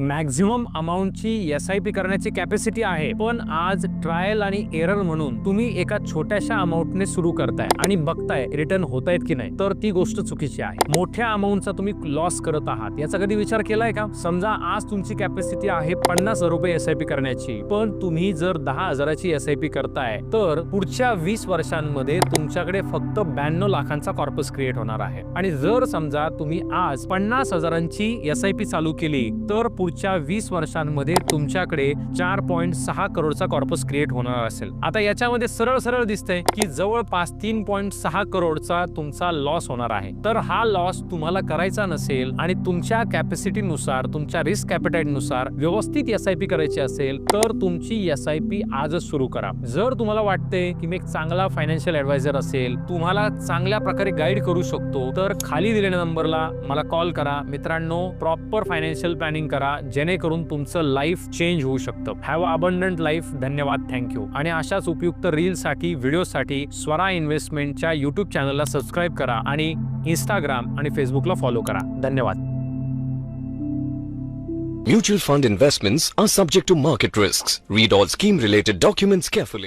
Maximum अमाऊंटची S I P करण्याची capacity आहे. पण आज ट्रायल आणि एरर म्हणून तुम्ही एका छोट्याशा अमाऊंटने सुरू करताय आणि बघताय रिटर्न होत आहेत की नाही तर ती गोष्ट चुकीची आहे. मोठ्या अमाऊंटचा तुम्ही लॉस करत आहात. याचा कधी विचार केलाय का? समजा आज तुमची कॅपॅसिटी आहे पन्नास हजार रुपये एस आय पी करण्याची पण तुम्ही जर दहा हजाराची एस आय पी करताय तर पुढच्या वीस वर्षांमध्ये तुमच्याकडे फक्त ब्याण्णव लाखांचा कॉर्पस क्रिएट होणार आहे. आणि जर समजा तुम्ही आज पन्नास हजारांची एस आय पी चालू केली तर पुढच्या वीस वर्षांमध्ये तुमच्याकडे चार पॉईंट सहा करोडचा कॉर्पस क्रिएट होणार असेल. आता याच्यामध्ये सरळ सरळ दिसतंय की जवळपास तीन पॉईंट सहा करोडचा तुमचा लॉस होणार आहे. तर हा लॉस तुम्हाला करायचा नसेल आणि तुमच्या कॅपॅसिटीनुसार तुमच्या रिस्क कॅपिटाईटनुसार व्यवस्थित एस आय पी करायची असेल तर तुमची एस आय पी आजच सुरू करा. जर तुम्हाला वाटते की मी एक चांगला फायनान्शियल ऍडवायझर असेल तुम्हाला चांगल्या प्रकारे गाईड करू शकतो तर खाली दिलेल्या नंबरला मला कॉल करा. मित्रांनो प्रॉपर फायनान्शियल प्लॅनिंग करा. जेणेकरून तुमचं लाईफ चेंज होऊ शकतं. हॅव अबंडंट लाईफ धन्यवाद. थँक्यू आणि अशाच उपयुक्त रील्ससाठी व्हिडिओसाठी स्वरा इन्व्हेस्टमेंटच्या युट्यूब चॅनलला सबस्क्राईब करा आणि इंस्टाग्राम आणि फेसबुकला फॉलो करा. धन्यवाद. Mutual fund investments are subject to market risks. Read all scheme related documents carefully.